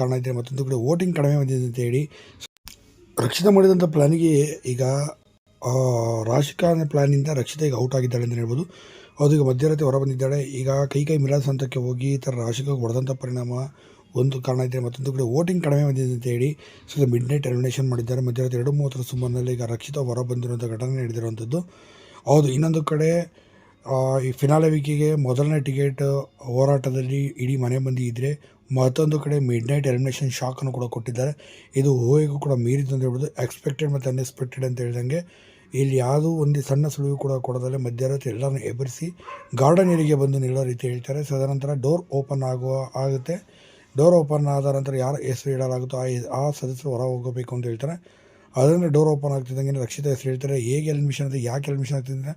ಕಾರಣ ಇದ್ದರೆ ಮತ್ತೊಂದು ಕಡೆ ವೋಟಿಂಗ್ ಕಡಿಮೆ ಬಂದಿದೆ ಅಂತ ಹೇಳಿ. ರಕ್ಷಿತ ಮಾಡಿದಂಥ ಪ್ಲ್ಯಾನಿಗೆ ಈಗ ಆ, ರಾಶಿಕಾ ಪ್ಲಾನಿಂದ ರಕ್ಷಿತಾ ಈಗ ಔಟ್ ಆಗಿದ್ದಾಳೆ ಅಂತ ಹೇಳ್ಬೋದು. ಅದು ಈಗ ಮಧ್ಯರಾತ್ರಿ ಹೊರ ಬಂದಿದ್ದಾಳೆ. ಈಗ ಕೈ ಕೈ ಮಿಲಾಸ್ ಹಂತಕ್ಕೆ ಹೋಗಿ ಥರ ರಾಶಿಕಾ ಹೊಡೆದಂಥ ಪರಿಣಾಮ ಒಂದು ಕಾರಣ ಇದೆ ಮತ್ತೊಂದು ಕಡೆ ವೋಟಿಂಗ್ ಕಡಿಮೆ ಬಂದಿದೆ ಅಂತ ಹೇಳಿ ಸೊ ಮಿಡ್ ನೈಟ್ ಎಲಿಮಿನೇಷನ್ ಮಾಡಿದ್ದಾರೆ. ಮಧ್ಯರಾತ್ರಿ ಎರಡು ಮೂವತ್ತರ ಸುಮಾರಿನಲ್ಲಿ ಈಗ ರಕ್ಷಿತ ಹೊರ ಬಂದಿರುವಂಥ ಘಟನೆ ನಡೆದಿರುವಂಥದ್ದು ಹೌದು ಇನ್ನೊಂದು ಕಡೆ ಈ ಫಿನಾಲೆ ವೀಕಿಗೆ ಮೊದಲನೇ ಟಿಕೆಟ್ ಹೋರಾಟದಲ್ಲಿ ಇಡೀ ಮನೆ ಮಂದಿ ಇದ್ದರೆ ಮತ್ತೊಂದು ಕಡೆ ಮಿಡ್ ನೈಟ್ ಎಲಿಮಿನೇಷನ್ ಶಾಕನ್ನು ಕೂಡ ಕೊಟ್ಟಿದ್ದಾರೆ. ಇದು ಊಹೆಗೂ ಕೂಡ ಮೀರಿದ್ದು ಅಂತ ಹೇಳ್ಬೋದು ಎಕ್ಸ್ಪೆಕ್ಟೆಡ್ ಮತ್ತು ಅನ್ಎಕ್ಸ್ಪೆಕ್ಟೆಡ್ ಅಂತ ಹೇಳಿದಂಗೆ. ಇಲ್ಲಿ ಯಾವುದೂ ಒಂದು ಸಣ್ಣ ಸುಳಿವು ಕೂಡ ಕೊಡೋದಲ್ಲ ಮಧ್ಯರಾತ್ರಿ ಎಲ್ಲರನ್ನು ಎಬ್ಬರಿಸಿ ಗಾರ್ಡನ್ ಏರಿಗೆ ಬಂದು ನಿಲ್ಲೋ ರೀತಿ ಹೇಳ್ತಾರೆ. ಸೊ ಅದನಂತರ ಡೋರ್ ಓಪನ್ ಆಗುವ, ಆಗುತ್ತೆ. ಡೋರ್ ಓಪನ್ ಆದ ನಂತರ ಯಾರ ಹೆಸರು ಹೇಳಲಾಗುತ್ತೋ ಆ ಆ ಸದಸ್ಯರು ಹೊರ ಹೋಗಬೇಕು ಅಂತ ಹೇಳ್ತಾರೆ. ಅದರಿಂದ ಡೋರ್ ಓಪನ್ ಆಗ್ತಿದ್ದಂಗೆ ರಕ್ಷಿತ ಹೆಸರು ಹೇಳ್ತಾರೆ. ಹೇಗೆ ಎಲ್ಮಿಷನ್ ಅಂತ ಯಾಕೆ ಎಲ್ಮಿಷನ್ ಆಗ್ತಿದೆ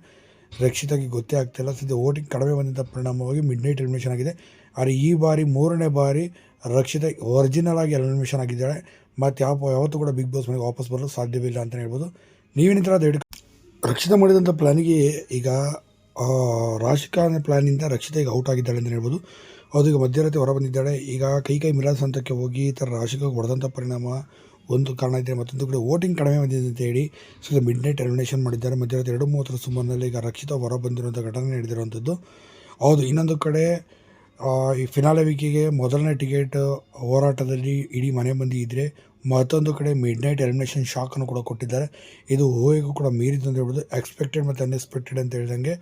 ರಕ್ಷಿತಾಗಿ ಗೊತ್ತೇ ಆಗ್ತಿಲ್ಲ. ಸದ್ಯ ಓಟಿಂಗ್ ಕಡಿಮೆ ಬಂದಂಥ ಪರಿಣಾಮವಾಗಿ ಮಿಡ್ ನೈಟ್ ಎಲಿಮಿನೇಷನ್ ಆಗಿದೆ. ಆದರೆ ಈ ಬಾರಿ, ಮೂರನೇ ಬಾರಿ ರಕ್ಷಿತ ಒರಿಜಿನಲ್ ಆಗಿ ಎಲಿಮಿನೇಷನ್ ಆಗಿದ್ದಾಳೆ. ಮತ್ತು ಯಾವ ಯಾವತ್ತೂ ಕೂಡ ಬಿಗ್ ಬಾಸ್ ಮನೆಗೆ ವಾಪಸ್ ಬರಲು ಸಾಧ್ಯವಿಲ್ಲ ಅಂತಲೇ ಹೇಳ್ಬೋದು. ನೀವೇನು ಅದು ರಕ್ಷಿತ ಮಾಡಿದಂಥ ಪ್ಲ್ಯಾನಿಗೆ ಈಗ ರಾಶಿಕಾ ಅನ್ನೋ ಪ್ಲ್ಯಾನಿಂದ ರಕ್ಷಿತ ಈಗ ಔಟ್ ಆಗಿದ್ದಾಳೆ ಅಂತಲೇ ಹೇಳ್ಬೋದು. ಅದು ಈಗ ಮಧ್ಯರಾತ್ರಿ ಹೊರ ಬಂದಿದ್ದಾಳೆ. ಈಗ ಕೈ ಕೈ ಮಿಲಾಸ್ ಹಂತಕ್ಕೆ ಹೋಗಿ ಈ ಥರ ರಾಶಿಕಾ ಹೊಡೆದಂಥ ಪರಿಣಾಮ ಒಂದು ಕಾರಣ ಇದ್ದರೆ ಮತ್ತೊಂದು ಕಡೆ ವೋಟಿಂಗ್ ಕಡಿಮೆ ಬಂದಿದೆ ಅಂತ ಹೇಳಿ, ಸೊ ಮಿಡ್ ನೈಟ್ ಎಲಿಮಿನೇಷನ್ ಮಾಡಿದ್ದಾರೆ. ಮಧ್ಯರಾತ್ರಿ ಎರಡು ಮೂವತ್ತರ ಸುಮಾರಿನಲ್ಲಿ ಈಗ ರಕ್ಷಿತ ಹೊರ ಬಂದಿರುವಂಥ ಘಟನೆ ನಡೆದಿರುವಂಥದ್ದು ಹೌದು, ಇನ್ನೊಂದು ಕಡೆ ಈ ಫಿನಾಲೆ ವೀಕಿಗೆ ಮೊದಲನೇ ಟಿಕೆಟ್ ಹೋರಾಟದಲ್ಲಿ ಇಡೀ ಮನೆ ಮಂದಿ ಇದ್ದರೆ ಮತ್ತೊಂದು ಕಡೆ ಮಿಡ್ ನೈಟ್ ಎಲಿಮಿನೇಷನ್ ಶಾಕನ್ನು ಕೂಡ ಕೊಟ್ಟಿದ್ದಾರೆ. ಇದು ಊಹೆಗೂ ಕೂಡ ಮೀರಿದ್ದು ಅಂತ ಹೇಳ್ಬೋದು ಎಕ್ಸ್ಪೆಕ್ಟೆಡ್ ಮತ್ತು ಅನ್ಎಕ್ಸ್ಪೆಕ್ಟೆಡ್ ಅಂತ ಹೇಳಿದಂಗೆ.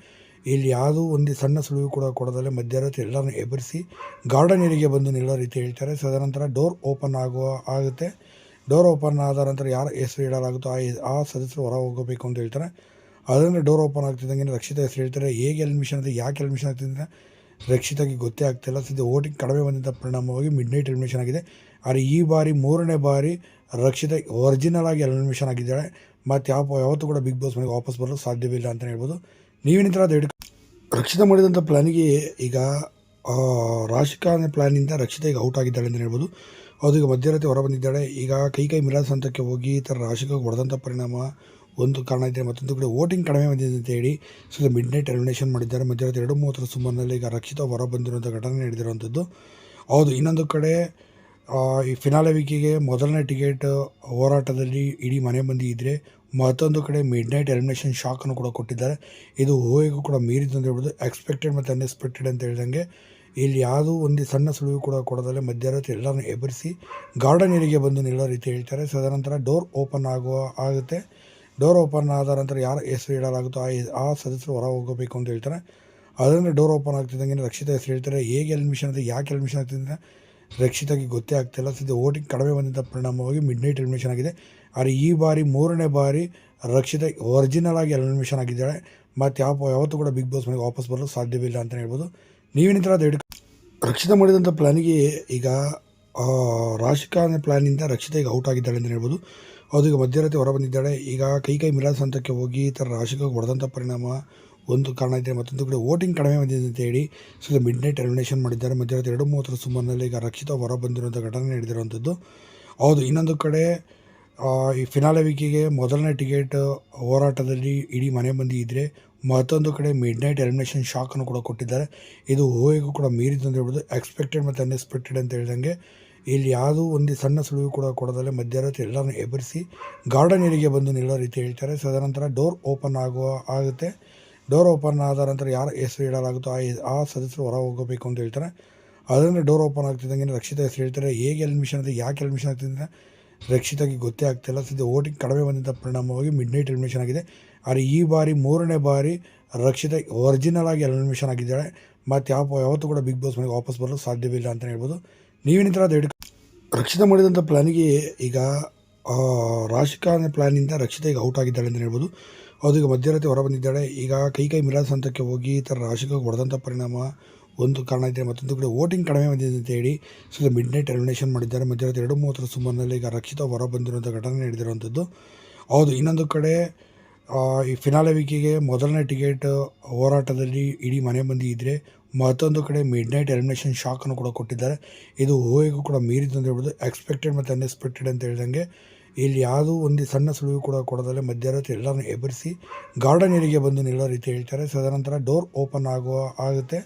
ಇಲ್ಲಿ ಯಾವುದೂ ಒಂದು ಸಣ್ಣ ಸುಳಿವು ಕೂಡ ಕೊಡದಲ್ಲೇ ಮಧ್ಯರಾತ್ರಿ ಎಲ್ಲರನ್ನು ಎಬ್ಬರಿಸಿ ಗಾರ್ಡನ್ ಏರಿಗೆ ಬಂದು ನಿಲ್ಲೋ ರೀತಿ ಹೇಳ್ತಾರೆ. ಸೊ ಅದನಂತರ ಡೋರ್ ಓಪನ್ ಆಗುವ, ಆಗುತ್ತೆ. ಡೋರ್ ಓಪನ್ ಆದ ನಂತರ ಯಾರ ಹೆಸರು ಹೇಳಲಾಗುತ್ತೋ ಆ ಆ ಸದಸ್ಯರು ಹೊರ ಹೋಗಬೇಕು ಅಂತ ಹೇಳ್ತಾರೆ. ಅದರಿಂದ ಡೋರ್ ಓಪನ್ ಆಗ್ತಿದ್ದಂಗೆ ರಕ್ಷಿತ ಹೆಸರು ಹೇಳ್ತಾರೆ. ಹೇಗೆ ಎಲಿಮಿಷನ್ ಅಂತ ಯಾಕೆ ಎಲ್ಮಿಷನ್ ಆಗ್ತಿದೆ ರಕ್ಷಿತಾಗಿ ಗೊತ್ತೇ ಆಗ್ತಿಲ್ಲ ಸದ್ಯ ಓಟಿಂಗ್ ಕಡಿಮೆ ಬಂದಿದ್ದ ಪರಿಣಾಮವಾಗಿ ಮಿಡ್ ನೈಟ್ ಎಲಿಮಿನೇಷನ್ ಆಗಿದೆ. ಆದರೆ ಈ ಬಾರಿ, ಮೂರನೇ ಬಾರಿ ರಕ್ಷಿತ ಒರಿಜಿನಲ್ ಆಗಿ ಎಲಿಮಿನೇಷನ್ ಆಗಿದ್ದಾಳೆ. ಮತ್ತು ಯಾವ, ಯಾವತ್ತೂ ಕೂಡ ಬಿಗ್ ಬಾಸ್ ಮನೆಗೆ ವಾಪಸ್ ಬರಲು ಸಾಧ್ಯವಿಲ್ಲ ಅಂತಲೇ ಹೇಳ್ಬೋದು. ನೀವೇನಿತರ ದಯವಿಟ್ಟು ರಕ್ಷಿತ ಮಾಡಿದಂಥ ಪ್ಲ್ಯಾನಿಗೆ ಈಗ ರಾಶಿಕಾ ಅನ್ನೋ ಪ್ಲ್ಯಾನಿಂದ ರಕ್ಷಿತ ಈಗ ಔಟ್ ಆಗಿದ್ದಾಳೆ ಅಂತಲೇ ಹೇಳ್ಬೋದು. ಅದು ಈಗ ಮಧ್ಯರಾತ್ರಿ ಹೊರ ಬಂದಿದ್ದಾಳೆ. ಈಗ ಕೈ ಕೈ ಮಿಲಾಸ್ ಹಂತಕ್ಕೆ ಹೋಗಿ ಈ ಥರ ರಾಶಿಕಾ ಹೊಡೆದಂಥ ಪರಿಣಾಮ ಒಂದು ಕಾರಣ ಇದ್ದರೆ ಮತ್ತೊಂದು ಕಡೆ ವೋಟಿಂಗ್ ಕಡಿಮೆ ಬಂದಿದೆ ಅಂತ ಹೇಳಿ ಸೊ ಮಿಡ್ ನೈಟ್ ಎಲಿಮಿನೇಷನ್ ಮಾಡಿದ್ದಾರೆ. ಮಧ್ಯರಾತ್ರಿ ಎರಡು ಮೂವತ್ತರ ಸುಮಾರಿನಲ್ಲಿ ಈಗ ರಕ್ಷಿತ ಹೊರ ಬಂದಿರುವಂಥ ಘಟನೆ ನಡೆದಿರುವಂಥದ್ದು ಹೌದು, ಇನ್ನೊಂದು ಕಡೆ ಈ ಫಿನಾಲೆ ವೀಕಿಗೆ ಮೊದಲನೇ ಟಿಕೆಟ್ ಹೋರಾಟದಲ್ಲಿ ಇಡೀ ಮನೆ ಮಂದಿ ಇದ್ದರೆ ಮತ್ತೊಂದು ಕಡೆ ಮಿಡ್ ನೈಟ್ ಎಲಿಮಿನೇಷನ್ ಶಾಕನ್ನು ಕೂಡ ಕೊಟ್ಟಿದ್ದಾರೆ. ಇದು ಊಹೆಗೂ ಕೂಡ ಮೀರಿದ್ದು ಅಂತ ಹೇಳ್ಬೋದು. ಎಕ್ಸ್ಪೆಕ್ಟೆಡ್ ಮತ್ತು ಅನ್ಎಕ್ಸ್ಪೆಕ್ಟೆಡ್ ಅಂತ ಹೇಳಿದಂಗೆ ಇಲ್ಲಿ ಯಾವುದೂ ಒಂದು ಸಣ್ಣ ಸುಳಿವು ಕೂಡ ಕೊಡದಲ್ಲೇ ಮಧ್ಯರಾತ್ರಿ ಎಲ್ಲರನ್ನು ಎಬ್ಬರಿಸಿ ಗಾರ್ಡನ್ ಏರಿಗೆ ಬಂದು ನಿಲ್ಲೋ ರೀತಿ ಹೇಳ್ತಾರೆ. ಸೊ ಡೋರ್ ಓಪನ್ ಆಗುವ, ಆಗುತ್ತೆ. ಡೋರ್ ಓಪನ್ ಆದ ನಂತರ ಯಾರ ಹೆಸರು ಇಡಲಾಗುತ್ತೋ ಆ ಆ ಸದಸ್ಯರು ಹೊರ ಹೋಗಬೇಕು ಅಂತ ಹೇಳ್ತಾರೆ. ಅದರಿಂದ ಡೋರ್ ಓಪನ್ ಆಗ್ತಿದ್ದಂಗೆ ರಕ್ಷಿತ ಹೆಸರು ಹೇಳ್ತಾರೆ. ಹೇಗೆ ಎಲ್ಮಿಷನ್ ಅಂತ ಯಾಕೆ ಅಡ್ಮಿಷನ್ ಆಗ್ತಿದೆ ರಕ್ಷಿತಾಗಿ ಗೊತ್ತೇ ಆಗ್ತಿಲ್ಲ ಸದ್ಯ ಓಟಿಂಗ್ ಕಡಿಮೆ ಬಂದಿದ್ದ ಪರಿಣಾಮವಾಗಿ ಮಿಡ್ ನೈಟ್ ಎಲಿಮಿನೇಷನ್ ಆಗಿದೆ. ಆದರೆ ಈ ಬಾರಿ, ಮೂರನೇ ಬಾರಿ ರಕ್ಷಿತ ಒರಿಜಿನಲ್ ಆಗಿ ಎಲಿಮಿನೇಷನ್ ಆಗಿದ್ದಾಳೆ. ಮತ್ತು ಯಾವ ಯಾವತ್ತೂ ಕೂಡ ಬಿಗ್ ಬಾಸ್ ಮನೆಗೆ ವಾಪಸ್ ಬರಲು ಸಾಧ್ಯವಿಲ್ಲ ಅಂತ ಹೇಳ್ಬೋದು. ನೀವೇನು ಅದು ದಯವಿಟ್ಟು ರಕ್ಷಿತ ಮಾಡಿದಂಥ ಪ್ಲ್ಯಾನಿಗೆ ಈಗ ಅನ್ನೋ ಪ್ಲ್ಯಾನಿಂದ ರಕ್ಷಿತಾ ಈಗ ಔಟ್ ಆಗಿದ್ದಾಳೆ ಅಂತ ಹೇಳ್ಬೋದು. ಹೌದು, ಈಗ ಮಧ್ಯರಾತ್ರಿ ಹೊರ ಬಂದಿದ್ದಾಳೆ ಈಗ ಕೈ ಕೈ ಮಿಲಾಸ್ ಹಂತಕ್ಕೆ ಹೋಗಿ ಈ ಥರ ರಾಶಿಗಳಿಗೆ ಹೊಡೆದಂಥ ಪರಿಣಾಮ ಒಂದು ಕಾರಣ ಇದೆ ಮತ್ತೊಂದು ಕಡೆ ವೋಟಿಂಗ್ ಕಡಿಮೆ ಬಂದಿದೆ ಅಂತ ಹೇಳಿ ಸೊ ಮಿಡ್ ನೈಟ್ ಎಲಿಮಿನೇಷನ್ ಮಾಡಿದ್ದಾರೆ. ಮಧ್ಯರಾತ್ರಿ ಎರಡು ಮೂವತ್ತರ ಸುಮಾರಿನಲ್ಲಿ ಈಗ ರಕ್ಷಿತ ಹೊರ ಬಂದಿರುವಂಥ ಘಟನೆ ನಡೆದಿರುವಂಥದ್ದು ಹೌದು, ಇನ್ನೊಂದು ಕಡೆ ಈ ಫಿನಾಲೆ ವೀಕಿಗೆ ಮೊದಲನೇ ಟಿಕೆಟ್ ಹೋರಾಟದಲ್ಲಿ ಇಡೀ ಮನೆ ಮಂದಿ ಇದ್ದರೆ ಮತ್ತೊಂದು ಕಡೆ ಮಿಡ್ ನೈಟ್ ಎಲಿಮಿನೇಷನ್ ಶಾಕನ್ನು ಕೂಡ ಕೊಟ್ಟಿದ್ದಾರೆ. ಇದು ಊಹೆಗೂ ಕೂಡ ಮೀರಿದ್ದು ಅಂತ ಹೇಳ್ಬೋದು. ಎಕ್ಸ್ಪೆಕ್ಟೆಡ್ ಮತ್ತು ಅನ್ಎಕ್ಸ್ಪೆಕ್ಟೆಡ್ ಅಂತ ಹೇಳ್ದಂಗೆ ಇಲ್ಲಿ ಯಾವುದೂ ಒಂದು ಸಣ್ಣ ಸುಳಿವು ಕೂಡ ಕೊಡದಲ್ಲೇ ಮಧ್ಯರಾತ್ರಿ ಎಲ್ಲರನ್ನು ಎಬ್ಬರಿಸಿ ಗಾರ್ಡನ್ ಏರಿಗೆ ಬಂದು ನಿಲ್ಲೋ ರೀತಿ ಹೇಳ್ತಾರೆ. ಸೊ ಅದನಂತರ ಡೋರ್ ಓಪನ್ ಆಗುವ, ಆಗುತ್ತೆ. ಡೋರ್ ಓಪನ್ ಆದ ನಂತರ ಯಾರ ಹೆಸರು ಇಡಲಾಗುತ್ತೋ ಆ ಆ ಸದಸ್ಯರು ಹೊರ ಹೋಗಬೇಕು ಅಂತ ಹೇಳ್ತಾರೆ. ಅದರಿಂದ ಡೋರ್ ಓಪನ್ ಆಗ್ತಿದ್ದಂಗೆ ರಕ್ಷಿತ ಹೆಸರು ಹೇಳ್ತಾರೆ. ಹೇಗೆ ಅಡ್ಮಿಷನ್ ಅಂತ ಯಾಕೆ ಎಲ್ಮಿಷನ್ ಆಗ್ತಿದೆ ರಕ್ಷಿತಾಗಿ ಗೊತ್ತೇ ಆಗ್ತಿಲ್ಲ ಸದ್ಯ ಓಟಿಂಗ್ ಕಡಿಮೆ ಬಂದಿದ್ದ ಪರಿಣಾಮವಾಗಿ ಮಿಡ್ ನೈಟ್ ಎಲಿಮಿನೇಷನ್ ಆಗಿದೆ. ಆದರೆ ಈ ಬಾರಿ, ಮೂರನೇ ಬಾರಿ ರಕ್ಷಿತ ಒರಿಜಿನಲ್ ಆಗಿ ಎಲಿಮಿನೇಷನ್ ಆಗಿದ್ದಾಳೆ. ಮತ್ತು ಯಾವ, ಯಾವತ್ತೂ ಕೂಡ ಬಿಗ್ ಬಾಸ್ ಮನೆಗೆ ವಾಪಸ್ ಬರಲು ಸಾಧ್ಯವಿಲ್ಲ ಅಂತಲೇ ಹೇಳ್ಬೋದು. ನೀವೇನು ಅದು ಹಿಡ್ಕೊ ರಕ್ಷಿತ ಮಾಡಿದಂಥ ಪ್ಲ್ಯಾನಿಗೆ ಈಗ ರಾಶಿಕಾ ಅನ್ನೋ ಪ್ಲ್ಯಾನಿಂದ ರಕ್ಷಿತಾ ಈಗ ಔಟ್ ಆಗಿದ್ದಾಳೆ ಅಂತ ಹೇಳ್ಬೋದು. ಅದು ಈಗ ಮಧ್ಯರಾತ್ರಿ ಹೊರ ಬಂದಿದ್ದಾಳೆ. ಈಗ ಕೈ ಕೈ ಮಿಲಾಸ್ ಹಂತಕ್ಕೆ ಹೋಗಿ ಈ ಥರ ರಾಶಿಕಾಗೆ ಹೊಡೆದಂಥ ಪರಿಣಾಮ ಒಂದು ಕಾರಣ ಇದೆ ಮತ್ತೊಂದು ಕಡೆ ವೋಟಿಂಗ್ ಕಡಿಮೆ ಬಂದಿದೆ ಅಂತ ಹೇಳಿ ಸೊ ಮಿಡ್ ನೈಟ್ ಎಲಿಮಿನೇಷನ್ ಮಾಡಿದ್ದಾರೆ. ಮಧ್ಯರಾತ್ರಿ ಎರಡು ಮೂವತ್ತರ ಸುಮಾರಿನಲ್ಲಿ ಈಗ ರಕ್ಷಿತ ಹೊರ ಬಂದಿರುವಂಥ ಘಟನೆ ನಡೆದಿರುವಂಥದ್ದು ಹೌದು, ಇನ್ನೊಂದು ಕಡೆ ಈ ಫಿನಾಲೆ ವೀಕಿಗೆ ಮೊದಲನೇ ಟಿಕೆಟ್ ಹೋರಾಟದಲ್ಲಿ ಇಡೀ ಮನೆ ಮಂದಿ ಇದ್ದರೆ ಮತ್ತೊಂದು ಕಡೆ ಮಿಡ್ ನೈಟ್ ಎಲಿಮಿನೇಷನ್ ಶಾಕನ್ನು ಕೂಡ ಕೊಟ್ಟಿದ್ದಾರೆ. ಇದು ಊಹೆಗೂ ಕೂಡ ಮೀರಿದ್ದು ಅಂತ ಹೇಳ್ಬೋದು ಎಕ್ಸ್ಪೆಕ್ಟೆಡ್ ಮತ್ತು ಅನ್ಎಕ್ಸ್ಪೆಕ್ಟೆಡ್ ಅಂತ ಹೇಳಿದಂಗೆ ಇಲ್ಲಿ ಯಾವುದೂ ಒಂದು ಸಣ್ಣ ಸುಳಿವು ಕೂಡ ಕೊಡೋದಲ್ಲೇ ಮಧ್ಯರಾತ್ರಿ ಎಲ್ಲರನ್ನು ಎಬ್ಬರಿಸಿ ಗಾರ್ಡನ್ ಏರಿಗೆ ಬಂದು ನಿಲ್ಲೋ ರೀತಿ ಹೇಳ್ತಾರೆ. ಸೊ ಅದನಂತರ ಡೋರ್ ಓಪನ್ ಆಗುವ, ಆಗುತ್ತೆ.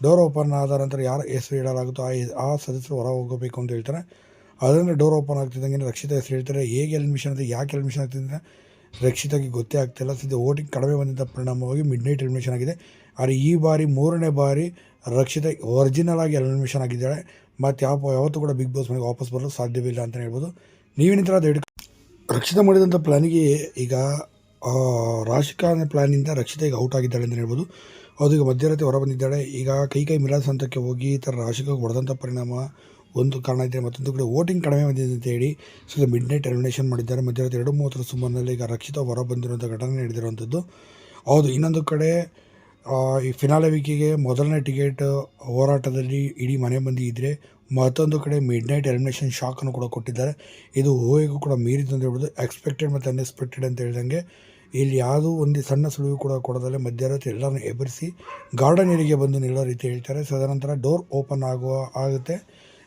ಡೋರ್ ಓಪನ್ ಆದ ನಂತರ ಯಾರ ಹೆಸರು ಇಡಲಾಗುತ್ತೋ ಆ ಆ ಸದಸ್ಯರು ಹೊರ ಹೋಗಬೇಕು ಅಂತ ಹೇಳ್ತಾರೆ. ಅದರಿಂದ ಡೋರ್ ಓಪನ್ ಆಗ್ತಿದ್ದಂಗೆ ರಕ್ಷಿತಾ ಹೆಸರು ಹೇಳ್ತಾರೆ. ಹೇಗೆ ಎಲಿಮಿಷನ್ ಆಗುತ್ತೆ ಯಾಕೆ ಎಲಿಮಿಷನ್ ಆಗ್ತಿದೆ ರಕ್ಷಿತಾಗಿ ಗೊತ್ತೇ ಆಗ್ತಿಲ್ಲ. ಸದ್ಯ ಓಟಿಂಗ್ ಕಡಿಮೆ ಬಂದಿದ್ದ ಪರಿಣಾಮವಾಗಿ ಮಿಡ್ ನೈಟ್ ಅಡ್ಮಿಷನ್ ಆಗಿದೆ. ಆದರೆ ಈ ಬಾರಿ, ಮೂರನೇ ಬಾರಿ ರಕ್ಷಿತ ಒರಿಜಿನಲ್ ಆಗಿ ಎಲಿಮಿನೇಷನ್ ಆಗಿದ್ದಾಳೆ. ಮತ್ತು ಯಾವ ಯಾವತ್ತೂ ಕೂಡ ಬಿಗ್ ಬಾಸ್ ಮನೆಗೆ ವಾಪಸ್ ಬರಲು ಸಾಧ್ಯವಿಲ್ಲ ಅಂತಲೇ ಹೇಳ್ಬೋದು. ಅದು ಹಿಡ್ಕೊ ರಕ್ಷಿತಾ ಮಾಡಿದಂಥ ಪ್ಲಾನಿಗೆ ಈಗ ರಾಶಿಕಾ ಅನ್ನೋ ಪ್ಲಾನಿಂದ ರಕ್ಷಿತ ಈಗ ಔಟ್ ಆಗಿದ್ದಾಳೆ ಅಂತ ಹೇಳ್ಬೋದು. ಅದು ಈಗ ಮಧ್ಯರಾತ್ರಿ ಹೊರ ಬಂದಿದ್ದಾಳೆ ಈಗ ಕೈ ಕೈ ಮಿಲಾಸ್ ಹಂತಕ್ಕೆ ಹೋಗಿ ಈ ಥರ ರಾಶಿಕಾಗೆ ಹೊಡೆದಂಥ ಪರಿಣಾಮ ಒಂದು ಕಾರಣ ಇದೆ ಮತ್ತೊಂದು ಕಡೆ ವೋಟಿಂಗ್ ಕಡಿಮೆ ಬಂದಿದೆ ಅಂತ ಹೇಳಿ ಸೊ ಮಿಡ್ ನೈಟ್ ಎಲಿಮಿನೇಷನ್ ಮಾಡಿದ್ದಾರೆ. ಮಧ್ಯರಾತ್ರಿ ಎರಡು ಮೂವತ್ತರ ಸುಮಾರಿನಲ್ಲಿ ಈಗ ರಕ್ಷಿತ ಹೊರ ಬಂದಿರುವಂಥ ಘಟನೆ ನಡೆದಿರುವಂಥದ್ದು ಹೌದು, ಇನ್ನೊಂದು ಕಡೆ ಈ ಫಿನಾಲೆ ವೀಕಿಗೆ ಮೊದಲನೇ ಟಿಕೆಟ್, ಹೋರಾಟದಲ್ಲಿ ಇಡೀ ಮನೆ ಮಂದಿ ಇದ್ದರೆ ಮತ್ತೊಂದು ಕಡೆ ಮಿಡ್ ನೈಟ್ ಎಲಿಮಿನೇಷನ್ ಶಾಕನ್ನು ಕೂಡ ಕೊಟ್ಟಿದ್ದಾರೆ. ಇದು ಊಹೆಗೂ ಕೂಡ ಮೀರಿದ್ದು ಅಂತ ಹೇಳ್ಬೋದು ಎಕ್ಸ್ಪೆಕ್ಟೆಡ್ ಮತ್ತು ಅನ್ಎಕ್ಸ್ಪೆಕ್ಟೆಡ್ ಅಂತ ಹೇಳಿದಂಗೆ. ಇಲ್ಲಿ ಯಾವುದೂ ಒಂದು ಸಣ್ಣ ಸುಳಿವು ಕೂಡ ಕೊಡದಲ್ಲೇ ಮಧ್ಯರಾತ್ರಿ ಎಲ್ಲರನ್ನು ಎಬ್ಬರಿಸಿ ಗಾರ್ಡನ್ ಏರಿಗೆ ಬಂದು ನಿಲ್ಲೋ ರೀತಿ ಹೇಳ್ತಾರೆ. ಸೊ ಅದನಂತರ ಡೋರ್ ಓಪನ್ ಆಗುವ, ಆಗುತ್ತೆ.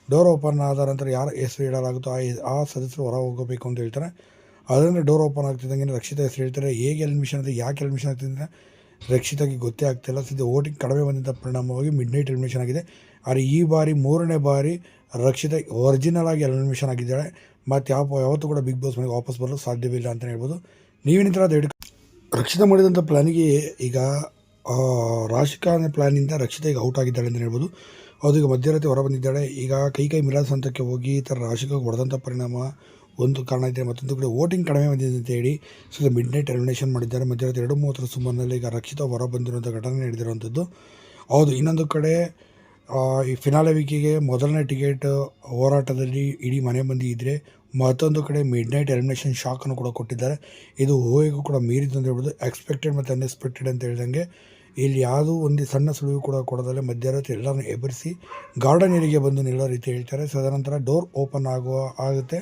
ಡೋರ್ ಓಪನ್ ಆದ ನಂತರ ಯಾರ ಹೆಸರು ಇಡಲಾಗುತ್ತೋ ಆ ಆ ಸದಸ್ಯರು ಹೊರ ಹೋಗಬೇಕು ಅಂತ ಹೇಳ್ತಾರೆ. ಅದರಿಂದ ಡೋರ್ ಓಪನ್ ಆಗ್ತಿದ್ದಂಗೆ ರಕ್ಷಿತ ಹೆಸರು ಹೇಳ್ತಾರೆ. ಹೇಗೆ ಅಡ್ಮಿಷನ್ ಅಂತ ಯಾಕೆ ಎಲ್ಮಿಷನ್ ಆಗ್ತಿದೆ ರಕ್ಷಿತಾಗೆ ಗೊತ್ತೇ ಆಗ್ತಿಲ್ಲ ಸದ್ಯ ಓಟಿಂಗ್ ಕಡಿಮೆ ಬಂದಂಥ ಪರಿಣಾಮವಾಗಿ ಮಿಡ್ ನೈಟ್ ಎಲಿಮಿನೇಷನ್ ಆಗಿದೆ. ಆದರೆ ಈ ಬಾರಿ, ಮೂರನೇ ಬಾರಿ ರಕ್ಷಿತ ಒರಿಜಿನಲ್ ಆಗಿ ಎಲಿಮಿನೇಷನ್ ಆಗಿದ್ದಾಳೆ. ಮತ್ತು ಯಾವ ಯಾವತ್ತೂ ಕೂಡ ಬಿಗ್ ಬಾಸ್ ಮನೆಗೆ ವಾಪಸ್ ಬರಲು ಸಾಧ್ಯವಿಲ್ಲ ಅಂತಲೇ ಹೇಳ್ಬೋದು. ನೀವೇನಿದ್ರೆ ಅದು ಹಿಡ್ಕೊ ರಕ್ಷಿತಾ ಮಾಡಿದಂಥ ಪ್ಲಾನಿಗೆ ಈಗ ರಾಶಿಕಾ ಅನ್ನೋ ಪ್ಲಾನಿಂದ ರಕ್ಷಿತ ಔಟ್ ಆಗಿದ್ದಾಳೆ ಅಂತ ಹೇಳ್ಬೋದು. ಅದು ಈಗ ಮಧ್ಯರಾತ್ರಿ ಹೊರ ಬಂದಿದ್ದಾಳೆ. ಈಗ ಕೈ ಕೈ ಮಿಲಾಸ್ ಹಂತಕ್ಕೆ ಹೋಗಿ ಈ ಥರ ರಾಶಿಕಾಗೆ ಹೊಡೆದಂಥ ಪರಿಣಾಮ ಒಂದು ಕಾರಣ ಇದೆ ಮತ್ತೊಂದು ಕಡೆ ವೋಟಿಂಗ್ ಕಡಿಮೆ ಬಂದಿದೆ ಅಂತ ಹೇಳಿ ಸೊ ಮಿಡ್ ನೈಟ್ ಟರ್ಮಿನೇಷನ್ ಮಾಡಿದ್ದಾರೆ. ಮಧ್ಯರಾತ್ರಿ ಎರಡು ಮೂವತ್ತರ ಸುಮಾರಿನಲ್ಲಿ ಈಗ ರಕ್ಷಿತ ಹೊರ ಬಂದಿರುವಂಥ ಘಟನೆ ನಡೆದಿರುವಂಥದ್ದು. ಹೌದು, ಇನ್ನೊಂದು ಕಡೆ ಈ ಫಿನಾಲೆ ವೀಕಿಗೆ ಮೊದಲನೇ ಟಿಕೆಟ್ ಹೋರಾಟದಲ್ಲಿ ಇಡೀ ಮನೆ ಮಂದಿ ಇದ್ದರೆ ಮತ್ತೊಂದು ಕಡೆ ಮಿಡ್ ನೈಟ್ ಎಲಿಮಿನೇಷನ್ ಶಾಕನ್ನು ಕೂಡ ಕೊಟ್ಟಿದ್ದಾರೆ. ಇದು ಊಹೆಗೂ ಕೂಡ ಮೀರಿದ್ದು ಅಂತ ಹೇಳ್ಬೋದು. ಎಕ್ಸ್ಪೆಕ್ಟೆಡ್ ಮತ್ತು ಅನ್ಎಕ್ಸ್ಪೆಕ್ಟೆಡ್ ಅಂತ ಹೇಳಿದಂಗೆ ಇಲ್ಲಿ ಯಾವುದೂ ಒಂದು ಸಣ್ಣ ಸುಳಿವು ಕೂಡ ಕೊಡದಲ್ಲೇ. ಮಧ್ಯರಾತ್ರಿ ಎಲ್ಲರನ್ನು ಎಬ್ಬರಿಸಿ ಗಾರ್ಡನ್ ಏರಿಗೆ ಬಂದು ನಿಲ್ಲೋ ರೀತಿ ಹೇಳ್ತಾರೆ. ಸೊ ಅದನಂತರ ಡೋರ್ ಓಪನ್ ಆಗುವ, ಆಗುತ್ತೆ.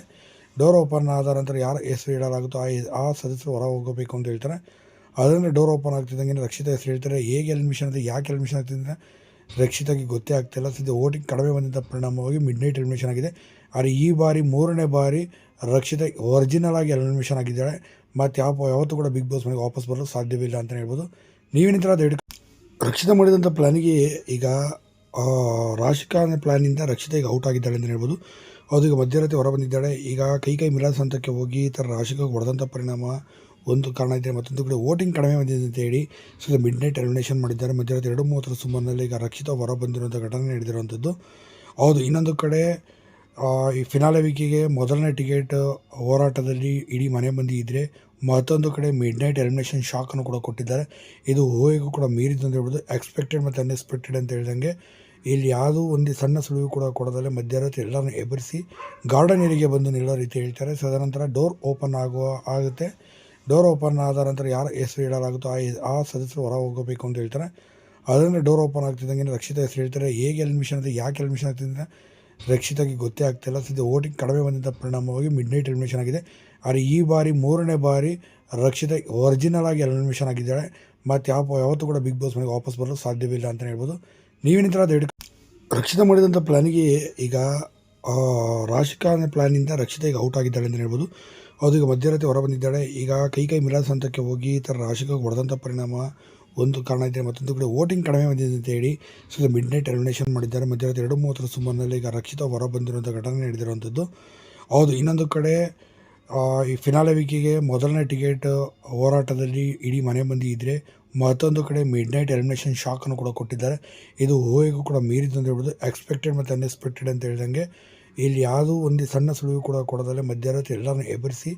ಡೋರ್ ಓಪನ್ ಆದ ನಂತರ ಯಾರ ಹೆಸರು ಇಡಲಾಗುತ್ತೋ ಆ ಆ ಸದಸ್ಯರು ಹೊರ ಹೋಗಬೇಕು ಅಂತ ಹೇಳ್ತಾರೆ. ಅದರಿಂದ ಡೋರ್ ಓಪನ್ ಆಗ್ತಿದ್ದಂಗೆ ರಕ್ಷಿತ ಹೆಸರು ಹೇಳ್ತಾರೆ. ಹೇಗೆ ಎಲಿಮಿಷನ್ ಅಂತ ಯಾಕೆ ಅಡ್ಮಿಷನ್ ಆಗ್ತಿದೆ ರಕ್ಷಿತಾಗಿ ಗೊತ್ತೇ ಆಗ್ತಿಲ್ಲ. ಸದ್ಯ ಓಟಿಂಗ್ ಕಡಿಮೆ ಬಂದಿದ್ದ ಪರಿಣಾಮವಾಗಿ ಮಿಡ್ ನೈಟ್ ಅಡ್ಮಿಷನ್ ಆಗಿದೆ. ಆದರೆ ಈ ಬಾರಿ ಮೂರನೇ ಬಾರಿ ರಕ್ಷಿತ ಒರಿಜಿನಲ್ ಆಗಿ ಅಡ್ಮಿಷನ್ ಆಗಿದ್ದಾಳೆ. ಮತ್ತು ಯಾವ ಯಾವತ್ತೂ ಕೂಡ ಬಿಗ್ ಬಾಸ್ ಮನೆಗೆ ವಾಪಸ್ ಬರಲು ಸಾಧ್ಯವಿಲ್ಲ ಅಂತಲೇ ಹೇಳ್ಬೋದು. ನೀವೇನಿದ್ರೆ ಅದು ಹಿಡ್ಕೊ ರಕ್ಷಿತ ಮಾಡಿದಂಥ ಪ್ಲಾನಿಗೆ ಈಗ ರಾಜಕಾರಣ ಪ್ಲಾನಿಂದ ರಕ್ಷಿತಾ ಈಗ ಔಟ್ ಆಗಿದ್ದಾಳೆ ಅಂತ ಹೇಳ್ಬೋದು. ಹೌದು, ಈಗ ಮಧ್ಯರಾತ್ರಿ ಹೊರ ಬಂದಿದ್ದಾಳೆ ಈಗ ಕೈ ಕೈ ಮಿಲಾಸ್ ಹಂತಕ್ಕೆ ಹೋಗಿ ಈ ಥರ ರಾಶಿಗೆ ಹೊಡೆದಂಥ ಪರಿಣಾಮ ಒಂದು ಕಾರಣ ಇದೆ. ಮತ್ತೊಂದು ಕಡೆ ವೋಟಿಂಗ್ ಕಡಿಮೆ ಬಂದಿದೆ ಅಂತ ಹೇಳಿ ಸೊ ಮಿಡ್ ನೈಟ್ ಎಲಿಮಿನೇಷನ್ ಮಾಡಿದ್ದಾರೆ. ಮಧ್ಯರಾತ್ರಿ ಎರಡು ಮೂವತ್ತರ ಸುಮಾರಿನಲ್ಲಿ ಈಗ ರಕ್ಷಿತ ಹೊರ ಬಂದಿರುವಂಥ ಘಟನೆ ನಡೆದಿರುವಂಥದ್ದು. ಹೌದು, ಇನ್ನೊಂದು ಕಡೆ ಈ ಫಿನಾಲೆ ವೀಕಿಗೆ ಮೊದಲನೇ ಟಿಕೆಟ್ ಹೋರಾಟದಲ್ಲಿ ಇಡೀ ಮನೆ ಮಂದಿ ಇದ್ದರೆ ಮತ್ತೊಂದು ಕಡೆ ಮಿಡ್ ನೈಟ್ ಎಲಿಮಿನೇಷನ್ ಶಾಕನ್ನು ಕೂಡ ಕೊಟ್ಟಿದ್ದಾರೆ. ಇದು ಊಹೆಗೂ ಕೂಡ ಮೀರಿದ್ದು ಅಂತ ಹೇಳ್ಬೋದು. ಎಕ್ಸ್ಪೆಕ್ಟೆಡ್ ಮತ್ತು ಅನ್ಎಕ್ಸ್ಪೆಕ್ಟೆಡ್ ಅಂತ ಹೇಳ್ದಂಗೆ ಇಲ್ಲಿ ಯಾವುದೂ ಒಂದು ಸಣ್ಣ ಸುಳಿವು ಕೂಡ ಕೊಡದಲ್ಲೇ, ಮಧ್ಯರಾತ್ರಿ ಎಲ್ಲರನ್ನು ಎಬ್ಬರಿಸಿ ಗಾರ್ಡನ್ ಏರಿಗೆ ಬಂದು ನಿಲ್ಲೋ ರೀತಿ ಹೇಳ್ತಾರೆ. ತದನಂತರ ಡೋರ್ ಓಪನ್ ಆಗುವ, ಆಗುತ್ತೆ. ಡೋರ್ ಓಪನ್ ಆದ ನಂತರ ಯಾರ ಹೆಸರು ಹೇಳಲಾಗುತ್ತೋ ಆ ಆ ಸದಸ್ಯರು ಹೊರ ಹೋಗಬೇಕು ಅಂತ ಹೇಳ್ತಾರೆ. ಅದರಿಂದ ಡೋರ್ ಓಪನ್ ಆಗ್ತಿದ್ದಂಗೆ ರಕ್ಷಿತ ಹೆಸರು ಹೇಳ್ತಾರೆ. ಹೇಗೆ ಅಡ್ಮಿಷನ್ ಅಂತ ಯಾಕೆ ಅಡ್ಮಿಷನ್ ಆಗ್ತಿದೆ ರಕ್ಷಿತಾಗಿ ಗೊತ್ತೇ ಆಗ್ತಿಲ್ಲ. ಸದ್ಯ ಓಟಿಂಗ್ ಕಡಿಮೆ ಬಂದಿದ್ದ ಪರಿಣಾಮವಾಗಿ ಮಿಡ್ ನೈಟ್ ಅಡ್ಮಿಷನ್ ಆಗಿದೆ. ಆದರೆ ಈ ಬಾರಿ ಮೂರನೇ ಬಾರಿ ರಕ್ಷಿತ ಒರಿಜಿನಲ್ ಆಗಿ ಅಡ್ಮಿಷನ್ ಆಗಿದ್ದಾಳೆ. ಮತ್ತು ಯಾವ ಯಾವತ್ತೂ ಕೂಡ ಬಿಗ್ ಬಾಸ್ ಮನೆಗೆ ವಾಪಸ್ ಬರಲು ಸಾಧ್ಯವಿಲ್ಲ ಅಂತಲೇ ಹೇಳ್ಬೋದು. ಅದು ಹಿಡ್ಕೊ ರಕ್ಷಿತಾ ಮಾಡಿದಂಥ ಪ್ಲಾನಿಗೆ ಈಗ ರಾಶಿಕಾ ಅನ್ನೋ ಪ್ಲಾನಿಂದ ರಕ್ಷಿತ ಈಗ ಔಟ್ ಆಗಿದ್ದಾಳೆ ಅಂತ ಹೇಳ್ಬೋದು. ಅದು ಈಗ ಮಧ್ಯರಾತ್ರಿ ಹೊರ ಬಂದಿದ್ದಾಳೆ. ಈಗ ಕೈ ಕೈ ಮಿರಾಸ್ ಹಂತಕ್ಕೆ ಹೋಗಿ ಈ ಥರ ರಾಶಿಕಾಗೆ ಹೊಡೆದಂಥ ಪರಿಣಾಮ ಒಂದು ಕಾರಣ ಇದೆ. ಮತ್ತೊಂದು ಕಡೆ ವೋಟಿಂಗ್ ಕಡಿಮೆ ಬಂದಿದೆ ಅಂತ ಹೇಳಿ ಸೊ ಮಿಡ್ ನೈಟ್ ಎಲಿಮಿನೇಷನ್ ಮಾಡಿದ್ದಾರೆ. ಮಧ್ಯರಾತ್ರಿ ಎರಡು ಮೂವತ್ತರ ಸುಮಾರಿನಲ್ಲಿ ಈಗ ರಕ್ಷಿತ ಹೊರ ಬಂದಿರುವಂಥ ಘಟನೆ ನಡೆದಿರುವಂಥದ್ದು ಹೌದು, ಇನ್ನೊಂದು ಕಡೆ ಈ ಫಿನಾಲೆ ವೀಕಿಗೆ ಮೊದಲನೇ ಟಿಕೆಟ್ ಹೋರಾಟದಲ್ಲಿ ಇಡೀ ಮನೆ ಮಂದಿ ಇದ್ದರೆ ಮತ್ತೊಂದು ಕಡೆ ಮಿಡ್ ನೈಟ್ ಎಲಿಮಿನೇಷನ್ ಶಾಕನ್ನು ಕೂಡ ಕೊಟ್ಟಿದ್ದಾರೆ. ಇದು ಊಹೆಗೂ ಕೂಡ ಮೀರಿದ್ದು ಅಂತ ಹೇಳ್ಬೋದು ಎಕ್ಸ್ಪೆಕ್ಟೆಡ್ ಮತ್ತು ಅನ್ಎಕ್ಸ್ಪೆಕ್ಟೆಡ್ ಅಂತ ಹೇಳಿದಂಗೆ. ಇಲ್ಲಿ ಯಾವುದೂ ಒಂದು ಸಣ್ಣ ಸುಳಿವು ಕೂಡ ಕೊಡೋದಲ್ಲೇ ಮಧ್ಯರಾತ್ರಿ ಎಲ್ಲರನ್ನು ಎಬ್ಬರಿಸಿ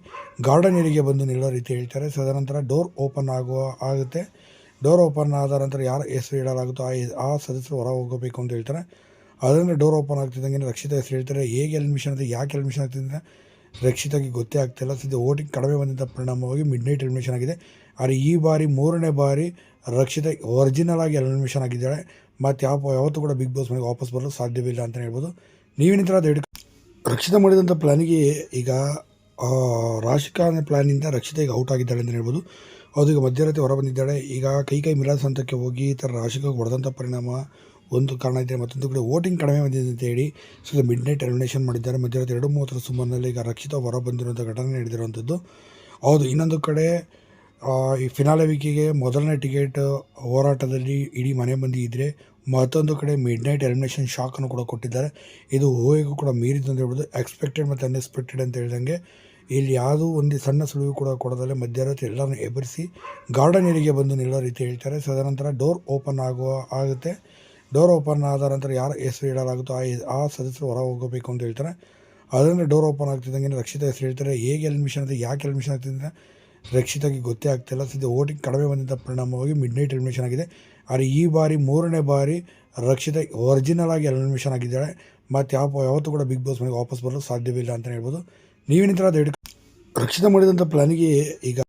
ಗಾರ್ಡನ್ ಏರಿಗೆ ಬಂದು ನಿಲ್ಲೋ ರೀತಿ ಹೇಳ್ತಾರೆ. ಸೊ ಅದನಂತರ ಡೋರ್ ಓಪನ್ ಆಗುವ, ಆಗುತ್ತೆ. ಡೋರ್ ಓಪನ್ ಆದ ನಂತರ ಯಾರ ಹೆಸರು ಇಡಲಾಗುತ್ತೋ ಆ ಆ ಸದಸ್ಯರು ಹೊರ ಹೋಗಬೇಕು ಅಂತ ಹೇಳ್ತಾರೆ. ಅದರಿಂದ ಡೋರ್ ಓಪನ್ ಆಗ್ತಿದ್ದಂಗೆ ರಕ್ಷಿತ ಹೆಸರು ಹೇಳ್ತಾರೆ. ಹೇಗೆ ಎಲ್ಮಿಷನ್ ಅಂತ ಯಾಕೆ ಎಲ್ಮಿಷನ್ ಆಗ್ತಿದೆ ರಕ್ಷಿತಾಗಿ ಗೊತ್ತೇ ಆಗ್ತಿಲ್ಲ ಸದ್ಯ ಓಟಿಂಗ್ ಕಡಿಮೆ ಬಂದಂಥ ಪರಿಣಾಮವಾಗಿ ಮಿಡ್ ನೈಟ್ ಎಲಿಮಿನೇಷನ್ ಆಗಿದೆ. ಆದರೆ ಈ ಬಾರಿ ಮೂರನೇ ಬಾರಿ ರಕ್ಷಿತ ಒರಿಜಿನಲ್ ಆಗಿ ಎಲಿಮಿನೇಷನ್ ಆಗಿದ್ದಾಳೆ. ಮತ್ತು ಯಾವ ಯಾವತ್ತೂ ಕೂಡ ಬಿಗ್ ಬಾಸ್ ಮನೆಗೆ ವಾಪಸ್ ಬರಲು ಸಾಧ್ಯವಿಲ್ಲ ಅಂತಲೇ ಹೇಳ್ಬೋದು. ನೀವೇನಿದ್ರೆ ಅದು ಹಿಡ್ಕೊ ರಕ್ಷಿತಾ ಮಾಡಿದಂಥ ಪ್ಲಾನಿಗೆ ಈಗ ರಾಶಿಕಾ ಅನ್ನೋ ಪ್ಲಾನಿಂದ ರಕ್ಷಿತ ಈಗ ಔಟ್ ಆಗಿದ್ದಾಳೆ ಅಂತಲೇ ಹೇಳ್ಬೋದು. ಅದು ಈಗ ಮಧ್ಯರಾತ್ರಿ ಹೊರ ಬಂದಿದ್ದಾಳೆ. ಈಗ ಕೈ ಕೈ ಮಿಲಾಸ್ ಹಂತಕ್ಕೆ ಹೋಗಿ ಈ ಥರ ರಾಶಿಕಾಗೆ ಹೊಡೆದಂಥ ಪರಿಣಾಮ ಒಂದು ಕಾರಣ ಇದೆ ಮತ್ತೊಂದು ಕಡೆ ವೋಟಿಂಗ್ ಕಡಿಮೆ ಬಂದಿದೆ ಅಂತ ಹೇಳಿ ಸೊ ಮಿಡ್ ನೈಟ್ ಎಲಿಮಿನೇಷನ್ ಮಾಡಿದ್ದಾರೆ. ಮಧ್ಯರಾತ್ರಿ ಎರಡು ಮೂವತ್ತರ ಸುಮಾರಿನಲ್ಲಿ ಈಗ ರಕ್ಷಿತ ಹೊರ ಬಂದಿರುವಂಥ ಘಟನೆ ನಡೆದಿರುವಂಥದ್ದು ಹೌದು, ಇನ್ನೊಂದು ಕಡೆ ಈ ಫಿನಾಲೆ ವೀಕಿಗೆ ಮೊದಲನೇ ಟಿಕೆಟ್ ಹೋರಾಟದಲ್ಲಿ ಇಡೀ ಮನೆ ಮಂದಿ ಇದ್ದರೆ ಮತ್ತೊಂದು ಕಡೆ ಮಿಡ್ ನೈಟ್ ಎಲಿಮಿನೇಷನ್ ಶಾಕನ್ನು ಕೂಡ ಕೊಟ್ಟಿದ್ದಾರೆ. ಇದು ಹೋಗಿಗೂ ಕೂಡ ಮೀರಿದ್ದು ಅಂತ ಹೇಳ್ಬೋದು. ಎಕ್ಸ್ಪೆಕ್ಟೆಡ್ ಮತ್ತು ಅನ್ಎಕ್ಸ್ಪೆಕ್ಟೆಡ್ ಅಂತ ಹೇಳಿದಂಗೆ ಇಲ್ಲಿ ಯಾವುದೂ ಒಂದು ಸಣ್ಣ ಸುಳಿವು ಕೂಡ ಕೊಡೋದಲ್ಲ ಮಧ್ಯರಾತ್ರಿ ಎಲ್ಲರನ್ನು ಎಬ್ಬರಿಸಿ ಗಾರ್ಡನ್ ಏರಿಗೆ ಬಂದು ನಿಲ್ಲೋ ರೀತಿ ಹೇಳ್ತಾರೆ. ಸೊ ಅದನಂತರ ಡೋರ್ ಓಪನ್ ಆಗುವ, ಆಗುತ್ತೆ. ಡೋರ್ ಓಪನ್ ಆದ ನಂತರ ಯಾರ ಹೆಸರು ಇಡಲಾಗುತ್ತೋ ಆ ಆ ಸದಸ್ಯರು ಹೊರ ಹೋಗಬೇಕು ಅಂತ ಹೇಳ್ತಾರೆ. ಅದರಿಂದ ಡೋರ್ ಓಪನ್ ಆಗ್ತಿದ್ದಂಗೆ ರಕ್ಷಿತ ಹೆಸರು ಹೇಳ್ತಾರೆ. ಹೇಗೆ ಎಲ್ಮಿಷನ್ ಅಂತ ಯಾಕೆ ಎಲ್ಮಿಷನ್ ಆಗ್ತಿದೆ ರಕ್ಷಿತಾಗಿ ಗೊತ್ತೇ ಆಗ್ತಿಲ್ಲ ಸದ್ಯ ಓಟಿಂಗ್ ಕಡಿಮೆ ಬಂದಿದ್ದ ಪರಿಣಾಮವಾಗಿ ಮಿಡ್ ನೈಟ್ ಎಲಿಮಿನೇಷನ್ ಆಗಿದೆ. ಆದರೆ ಈ ಬಾರಿ, ಮೂರನೇ ಬಾರಿ ರಕ್ಷಿತ ಒರಿಜಿನಲ್ ಆಗಿ ಎಲಿಮಿನೇಷನ್ ಆಗಿದ್ದಾಳೆ. ಮತ್ತು ಯಾವ ಯಾವತ್ತೂ ಕೂಡ ಬಿಗ್ ಬಾಸ್ ಮನೆಗೆ ವಾಪಸ್ ಬರಲು ಸಾಧ್ಯವಿಲ್ಲ ಅಂತಲೇ ಹೇಳ್ಬೋದು. ನೀವೇನಿದ್ರೆ ಅದು ರಕ್ಷಿತ ಮಾಡಿದಂಥ ಪ್ಲಾನಿಗೆ ಈಗ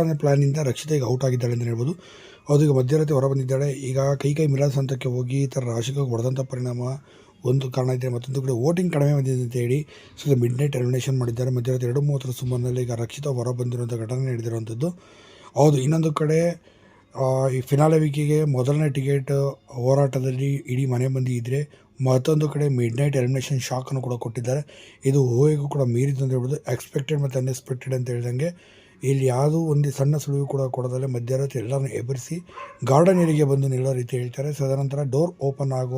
ಅನ್ನೋ ಪ್ಲಾನಿಂದ ರಕ್ಷಿತ ಈಗ ಔಟ್ ಆಗಿದ್ದಾಳೆ ಅಂತಲೇ ಹೇಳ್ಬೋದು. ಅದು ಈಗ ಮಧ್ಯರಾತ್ರಿ ಹೊರ ಬಂದಿದ್ದಾಳೆ. ಈಗ ಕೈ ಕೈ ಮಿಲಾಸ್ ಹಂತಕ್ಕೆ ಹೋಗಿ ಈ ಥರ ರಾಶಿಕಾಗೆ ಹೊಡೆದಂಥ ಪರಿಣಾಮ ಒಂದು ಕಾರಣ ಇದೆ ಮತ್ತೊಂದು ಕಡೆ ವೋಟಿಂಗ್ ಕಡಿಮೆ ಬಂದಿದೆ ಅಂತ ಹೇಳಿ ಸೊ ಮಿಡ್ ನೈಟ್ ಎಲಿಮಿನೇಷನ್ ಮಾಡಿದ್ದಾರೆ. ಮಧ್ಯರಾತ್ರಿ ಎರಡು ಮೂವತ್ತರ ಸುಮಾರಿನಲ್ಲಿ ಈಗ ರಕ್ಷಿತ ಹೊರ ಬಂದಿರುವಂಥ ಘಟನೆ ನಡೆದಿರುವಂಥದ್ದು. ಹೌದು, ಇನ್ನೊಂದು ಕಡೆ ಈ ಫಿನಾಲೆ ವೀಕಿಗೆ ಮೊದಲನೇ ಟಿಕೆಟ್ ಹೋರಾಟದಲ್ಲಿ ಇಡೀ ಮನೆ ಮಂದಿ ಇದ್ದರೆ ಮತ್ತೊಂದು ಕಡೆ ಮಿಡ್ ನೈಟ್ ಎಲಿಮಿನೇಷನ್ ಶಾಕನ್ನು ಕೂಡ ಕೊಟ್ಟಿದ್ದಾರೆ. ಇದು ಊಹೆಗೂ ಕೂಡ ಮೀರಿದ್ದು ಅಂತ ಹೇಳ್ಬೋದು. ಎಕ್ಸ್ಪೆಕ್ಟೆಡ್ ಮತ್ತು ಅನ್ಎಕ್ಸ್ಪೆಕ್ಟೆಡ್ ಅಂತ ಹೇಳಿದಂಗೆ ಇಲ್ಲಿ ಯಾವುದೂ ಒಂದು ಸಣ್ಣ ಸುಳಿವು ಕೂಡ ಕೊಡದಲ್ಲೇ ಮಧ್ಯರಾತ್ರಿ ಎಲ್ಲರನ್ನು ಎಬ್ಬರಿಸಿ ಗಾರ್ಡನ್ ಏರಿಗೆ ಬಂದು ನಿಲ್ಲೋ ರೀತಿ ಹೇಳ್ತಾರೆ. ಸೊ ಡೋರ್ ಓಪನ್ ಆಗೋ